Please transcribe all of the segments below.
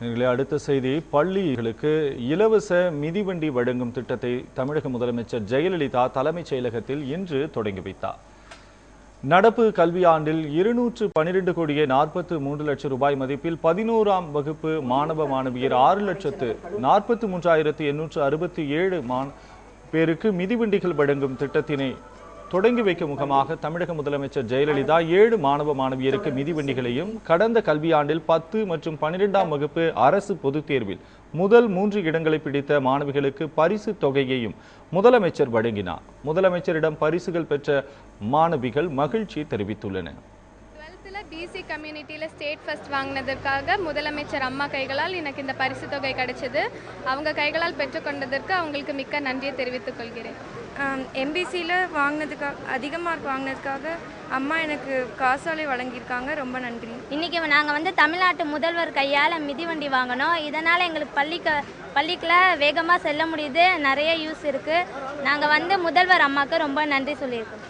நேயர்களே, அடுத்த செய்தி. பள்ளிகளுக்கு இலவச மிதிவண்டி வழங்கும் திட்டத்தை தமிழக முதலமைச்சர் ஜெயலலிதா தலைமைச் செயலகத்தில் இன்று தொடங்கி வைத்தார். நடப்பு கல்வியாண்டில் இருநூற்று பனிரெண்டு கோடியே நாற்பத்து மூன்று லட்சம் ரூபாய் மதிப்பில் பதினோராம் வகுப்பு மாணவ மாணவியர் ஆறு லட்சத்து நாற்பத்தி மூன்றாயிரத்து எண்ணூற்று அறுபத்தி ஏழு பேருக்கு மிதிவண்டிகள் வழங்கும் திட்டத்தினை தொடங்கி வைக்கும் முகமாக தமிழக முதலமைச்சர் ஜெயலலிதா ஏழு மாணவ மாணவியருக்கு மிதிவண்டிகளையும் கடந்த கல்வியாண்டில் பத்து மற்றும் பன்னிரெண்டாம் வகுப்பு அரசு பொதுத் தேர்வில் முதல் மூன்று இடங்களை பிடித்த மாணவிகளுக்கு பரிசு தொகையையும் முதலமைச்சர் வழங்கினார். முதலமைச்சரிடம் பரிசுகள் பெற்ற மாணவிகள் மகிழ்ச்சி தெரிவித்துள்ளனர். டுவெல்த்தில் பிசி கம்யூனிட்டியில் ஸ்டேட் ஃபர்ஸ்ட் வாங்கினதற்காக முதலமைச்சர் அம்மா கைகளால் எனக்கு இந்த பரிசு தொகை கிடைச்சது. அவங்க கைகளால் பெற்றுக்கொண்டதற்கு அவங்களுக்கு மிக்க நன்றியை தெரிவித்துக் கொள்கிறேன். எம்பிசியில் வாங்கினதுக்காக அதிக மார்க் வாங்கினதுக்காக அம்மா எனக்கு காசோலை வழங்கியிருக்காங்க. ரொம்ப நன்றி. இன்றைக்கி நாங்கள் வந்து தமிழ்நாட்டு முதல்வர் கையால் மிதிவண்டி வாங்கினோம் இதனால் எங்களுக்கு பள்ளிக்கு பள்ளிக்குள்ள வேகமாக செல்ல முடியுது. நிறைய யூஸ் இருக்குது நாங்கள் வந்து முதல்வர் அம்மாவுக்கு ரொம்ப நன்றி சொல்லியிருக்கோம்.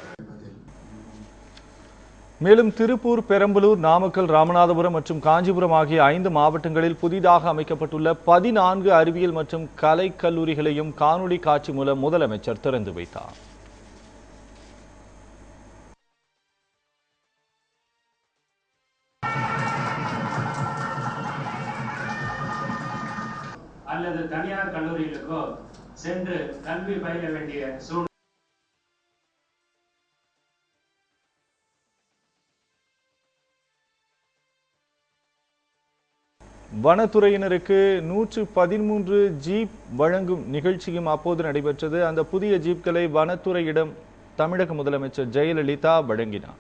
மேலும் திருப்பூர் பெரம்பலூர் நாமக்கல் ராமநாதபுரம் மற்றும் காஞ்சிபுரம் ஆகிய ஐந்து மாவட்டங்களில் புதிதாக அமைக்கப்பட்டுள்ள பதினான்கு அறிவியல் மற்றும் கலை கல்லூரிகளையும் காணொலி காட்சி மூலம் முதலமைச்சர் திறந்து வைத்தார். அல்லது தனியார் கல்லூரிகளுக்கோ சென்று கல்வி பயில வேண்டிய சூழ்நிலை வனத்துறையினருக்கு நூற்று பதிமூன்று ஜீப் வழங்கும் நிகழ்ச்சியும் அப்போது நடைபெற்றது. அந்த புதிய ஜீப்களை வனத்துறையிடம் தமிழக முதலமைச்சர் ஜெயலலிதா வழங்கினார்.